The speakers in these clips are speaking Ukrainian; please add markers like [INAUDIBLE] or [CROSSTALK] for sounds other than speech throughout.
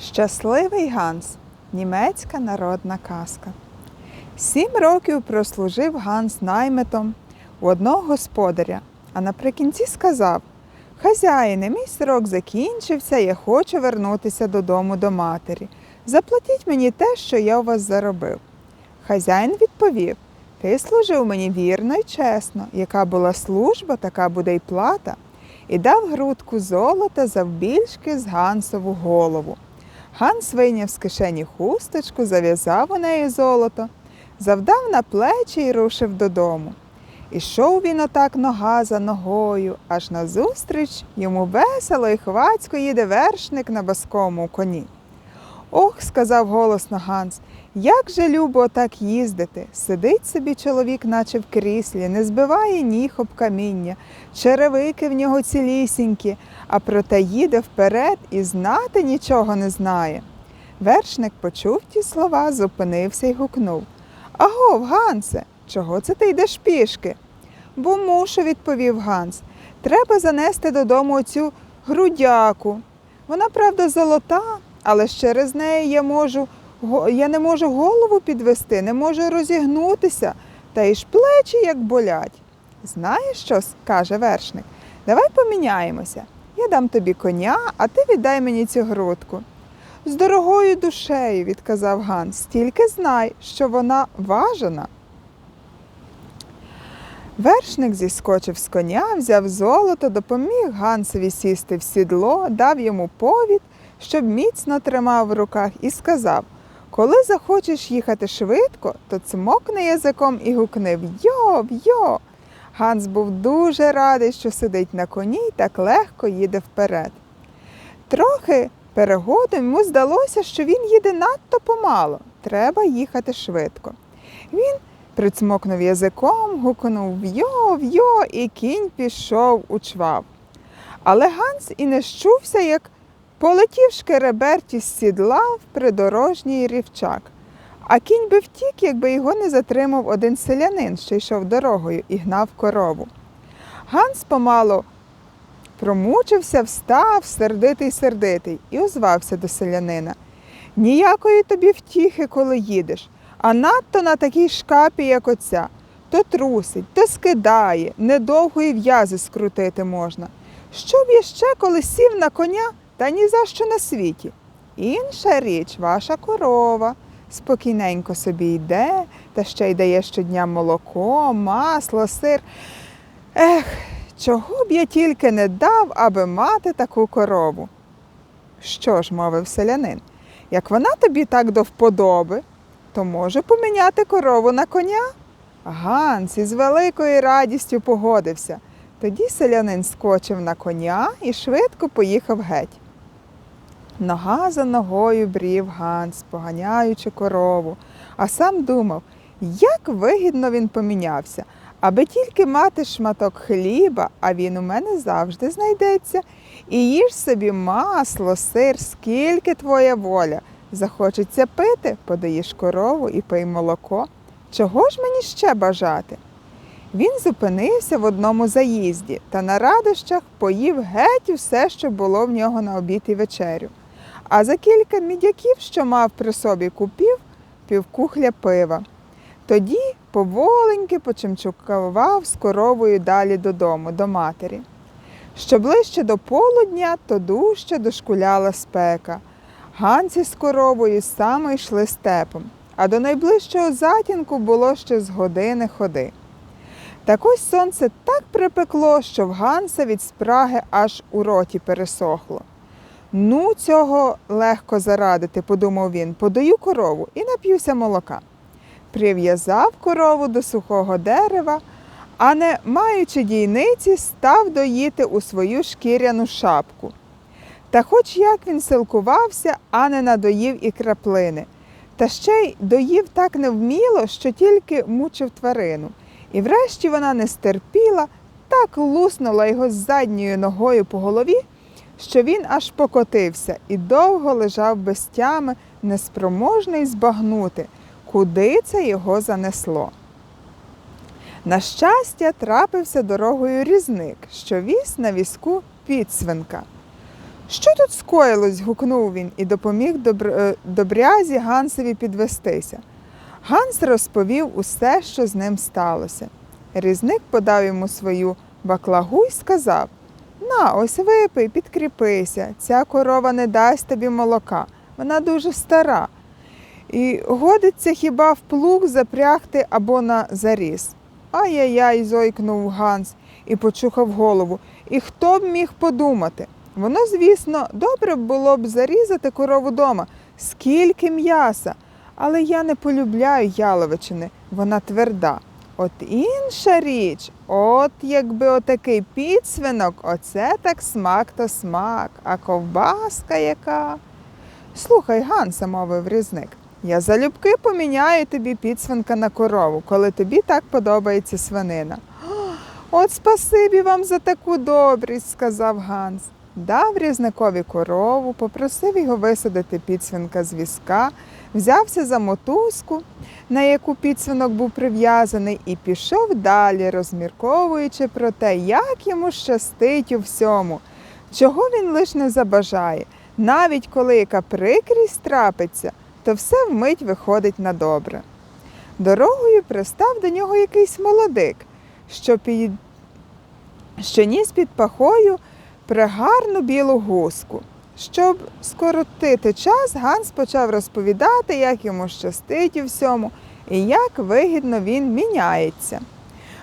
Щасливий Ганс німецька народна казка. Сім років прослужив Ганс наймитом у одного господаря, а наприкінці сказав: Хазяїне, мій срок закінчився, я хочу вернутися додому до матері. Заплатіть мені те, що я у вас заробив. Хазяїн відповів: Ти служив мені вірно і чесно, яка була служба, така буде й плата, і дав грудку золота завбільшки з Гансову голову. Ганс вийняв з кишені хусточку, зав'язав у неї золото, завдав на плечі і рушив додому. Ішов він отак нога за ногою, аж назустріч йому весело і хвацько їде вершник на баскому коні. Ох, сказав голосно Ганс, як же любо так їздити. Сидить собі чоловік, наче в кріслі, не збиває ніг об каміння, черевики в нього цілісінькі, а проте їде вперед і знати нічого не знає. Вершник почув ті слова, зупинився й гукнув Агов, Гансе, чого це ти йдеш пішки? Бо мушу, відповів Ганс. Треба занести додому оцю грудяку. Вона, правда, золота, але ж через неї я можу я не можу голову підвести, не можу розігнутися, та й ж плечі як болять. Знаєш що? каже вершник. Давай поміняємося. Я дам тобі коня, а ти віддай мені цю грудку. З дорогою душею, відказав Ганс, тільки знай, що вона важена. Вершник зіскочив з коня, взяв золото, допоміг Гансові сісти в сідло, дав йому повід, щоб міцно тримав в руках, і сказав Коли захочеш їхати швидко, то цмокни язиком і гукни Вйо, вйо. Ганс був дуже радий, що сидить на коні і так легко їде вперед. Трохи перегодом йому здалося, що він їде надто помало. Треба їхати швидко. Він прицмокнув язиком, гукнув в'йо, в'йо, і кінь пішов у чвав. Але Ганс і не щувся, як полетів шкереберті з сідла в придорожній рівчак. А кінь би втік, якби його не затримав один селянин, що йшов дорогою і гнав корову. Ганс помало промучився, встав, сердитий сердитий, і озвався до селянина. Ніякої тобі втіхи, коли їдеш, а надто на такій шкапі, як оця. То трусить, то скидає, недовго і в'язи скрутити можна. Щоб я ще коли сів на коня, та ні за що на світі. Інша річ, ваша корова. Спокійненько собі йде, та ще й дає щодня молоко, масло, сир. Ех, чого б я тільки не дав, аби мати таку корову. Що ж, мовив селянин, як вона тобі так до вподоби, то може поміняти корову на коня? Ганс із великою радістю погодився. Тоді селянин скочив на коня і швидко поїхав геть. Нога за ногою брів Ганс, поганяючи корову, а сам думав, як вигідно він помінявся, аби тільки мати шматок хліба, а він у мене завжди знайдеться. І їж собі масло, сир, скільки твоя воля. Захочеться пити, подаєш корову і пий молоко. Чого ж мені ще бажати? Він зупинився в одному заїзді та на радощах поїв геть усе, що було в нього на обід і вечерю. А за кілька мідяків, що мав при собі купів, півкухля пива. Тоді поволеньки почимчукував з коровою далі додому, до матері. Що ближче до полудня, то дужче дошкуляла спека. Ганці з коровою саме йшли степом, а до найближчого затінку було ще з години ходи. Так ось сонце так припекло, що в Ганса від спраги аж у роті пересохло. Ну, цього легко зарадити, подумав він, подаю корову і нап'юся молока. Прив'язав корову до сухого дерева, а не маючи дійниці, став доїти у свою шкіряну шапку. Та хоч як він силкувався, а не надоїв і краплини. Та ще й доїв так невміло, що тільки мучив тварину. І врешті вона не стерпіла, так луснула його з задньою ногою по голові, що він аж покотився і довго лежав без тями, неспроможний збагнути, куди це його занесло. На щастя, трапився дорогою різник, що віз на візку підсвинка. Що тут скоїлось? гукнув він і допоміг добр... е, добрязі Гансові підвестися. Ганс розповів усе, що з ним сталося. Різник подав йому свою баклагу і сказав На, ось випий, підкріпися. Ця корова не дасть тобі молока. Вона дуже стара. І годиться хіба в плуг запрягти або на заріз. Ай-яй-яй, зойкнув Ганс і почухав голову. І хто б міг подумати? Воно, звісно, добре було б зарізати корову дома. Скільки м'яса. Але я не полюбляю яловичини, вона тверда. От інша річ, от якби отакий підсвинок, оце так смак то смак, а ковбаска яка. Слухай, Ганса, мовив різник, я залюбки поміняю тобі підсвинка на корову, коли тобі так подобається свинина. [GASPS] От спасибі вам за таку добрість, сказав Ганс. Дав різникові корову, попросив його висадити підсвинка з візка, взявся за мотузку, на яку підсвинок був прив'язаний, і пішов далі, розмірковуючи про те, як йому щастить у всьому, чого він лиш не забажає. Навіть коли яка прикрість трапиться, то все вмить виходить на добре. Дорогою пристав до нього якийсь молодик, що, під... що ніс під пахою прегарну білу гуску. Щоб скоротити час, Ганс почав розповідати, як йому щастить у всьому і як вигідно він міняється.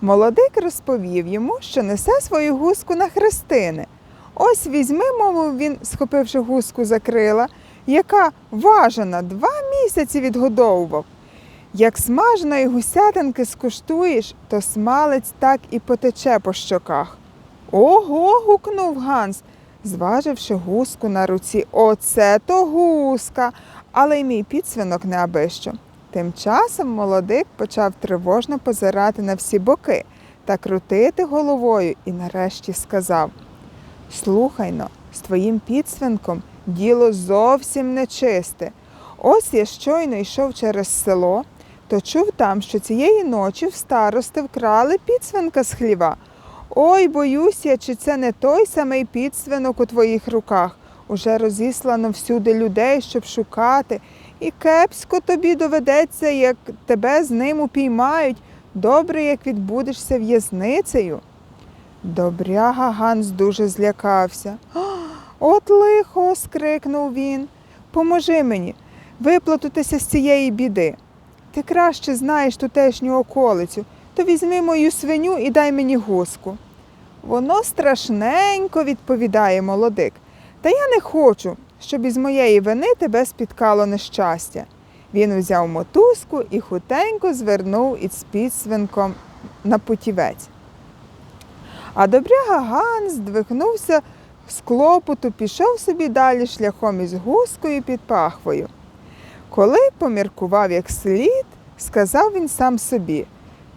Молодик розповів йому, що несе свою гуску на хрестини. Ось візьми, мовив він, схопивши гуску за крила, яка важена два місяці відгодовував. Як смаженої гусятинки скуштуєш, то смалець так і потече по щоках. Ого. гукнув Ганс, зваживши гуску на руці. Оце то гуска, але й мій підсвинок не абищо. Тим часом молодик почав тривожно позирати на всі боки та крутити головою і нарешті сказав Слухай но, з твоїм підсвинком діло зовсім нечисте. Ось я щойно йшов через село, то чув там, що цієї ночі в старости вкрали підсвинка з хліва. Ой, боюся, чи це не той самий підсвинок у твоїх руках. Уже розіслано всюди людей, щоб шукати, і кепсько тобі доведеться, як тебе з ним упіймають, добре, як відбудешся в'язницею. Добряга Ганс дуже злякався. От лихо. скрикнув він. Поможи мені виплатитися з цієї біди. Ти краще знаєш тутешню околицю, то візьми мою свиню і дай мені гуску. Воно страшненько, відповідає молодик. Та я не хочу, щоб із моєї вини тебе спіткало нещастя. Він узяв мотузку і хутенько звернув із підсвинком на путівець. А добряга Ганс здвигнувся з клопоту, пішов собі далі шляхом із гускою під пахвою. Коли поміркував як слід, сказав він сам собі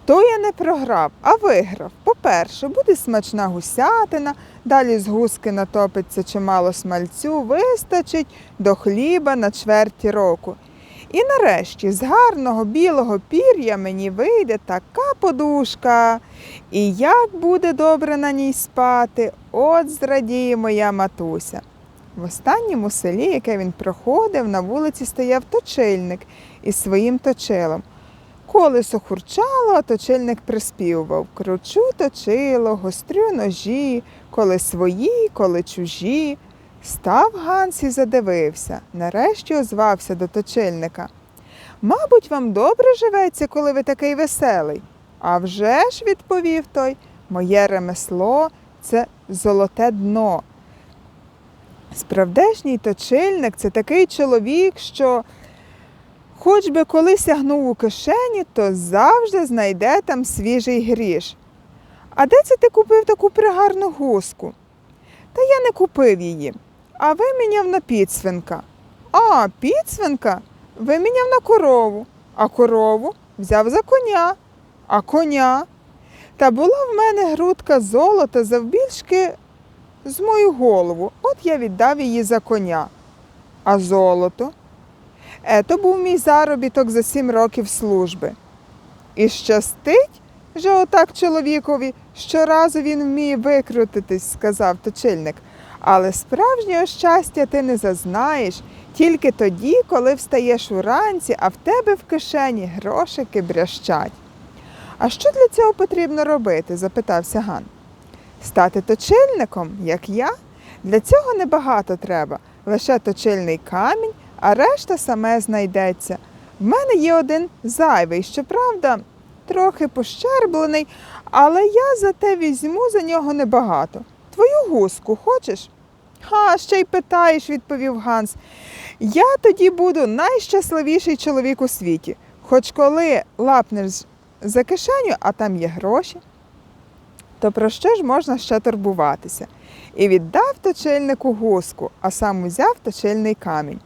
то я не програв, а виграв. По-перше, буде смачна гусятина, далі з гуски натопиться чимало смальцю, вистачить до хліба на чверті року. І нарешті з гарного білого пір'я мені вийде така подушка. І як буде добре на ній спати, от зрадіє моя матуся. В останньому селі, яке він проходив, на вулиці стояв точильник із своїм точилом. Колесо хурчало, а точильник приспівував Кручу точило, гострю ножі, коли свої, коли чужі. Став Ганс і задивився, нарешті озвався до точильника. Мабуть, вам добре живеться, коли ви такий веселий. «А вже ж», – відповів той, моє ремесло це золоте дно. Справдешній точильник це такий чоловік, що хоч би коли сягнув у кишені, то завжди знайде там свіжий гріш. А де це ти купив таку пригарну гуску? Та я не купив її, а виміняв на підсвинка. А, підсвинка виміняв на корову, а корову взяв за коня, а коня. Та була в мене грудка золота завбільшки з мою голову. От я віддав її за коня. А золото? Ето був мій заробіток за сім років служби. І щастить же отак чоловікові, щоразу він вміє викрутитись, сказав точильник. Але справжнього щастя ти не зазнаєш тільки тоді, коли встаєш уранці, а в тебе в кишені грошики брящать. А що для цього потрібно робити? запитався Ган. Стати точильником, як я? Для цього небагато треба, лише точильний камінь, а решта саме знайдеться. В мене є один зайвий, щоправда, трохи пощерблений, але я зате візьму за нього небагато. Твою гуску хочеш? Ха, ще й питаєш, відповів Ганс. Я тоді буду найщасливіший чоловік у світі, хоч коли лапнеш за кишеню, а там є гроші. То про що ж можна ще турбуватися? І віддав точильнику гуску, а сам узяв точильний камінь.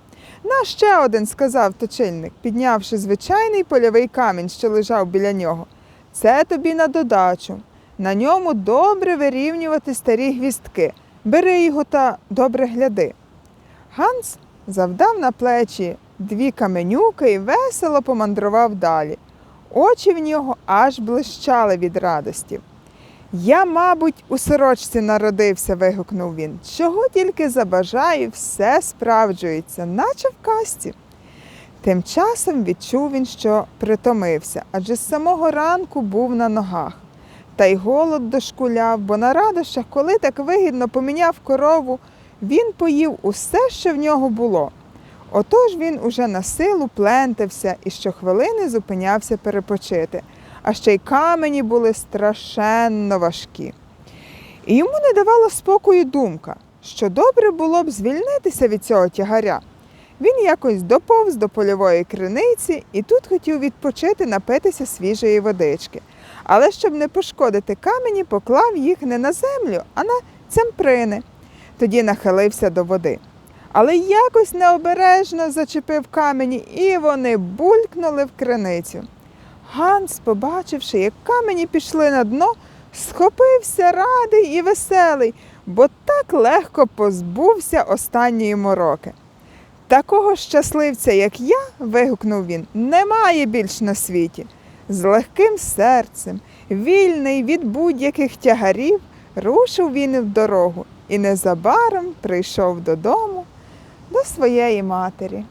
На ще один, сказав точильник, піднявши звичайний польовий камінь, що лежав біля нього. Це тобі на додачу. На ньому добре вирівнювати старі гвістки. Бери його та добре гляди. Ганс завдав на плечі дві каменюки і весело помандрував далі. Очі в нього аж блищали від радості. Я, мабуть, у сорочці народився, вигукнув він. Чого тільки забажаю, все справджується, наче в казці. Тим часом відчув він, що притомився, адже з самого ранку був на ногах. Та й голод дошкуляв, бо на радощах, коли так вигідно поміняв корову, він поїв усе, що в нього було. Отож він уже на силу плентався і щохвилини зупинявся перепочити, а ще й камені були страшенно важкі. І йому не давала спокою думка, що добре було б звільнитися від цього тягаря. Він якось доповз до польової криниці і тут хотів відпочити напитися свіжої водички. Але щоб не пошкодити камені, поклав їх не на землю, а на цемприни. Тоді нахилився до води. Але якось необережно зачепив камені, і вони булькнули в криницю. Ганс, побачивши, як камені пішли на дно, схопився радий і веселий, бо так легко позбувся останньої мороки. Такого щасливця, як я, вигукнув він, немає більш на світі. З легким серцем, вільний від будь-яких тягарів, рушив він в дорогу і незабаром прийшов додому до своєї матері.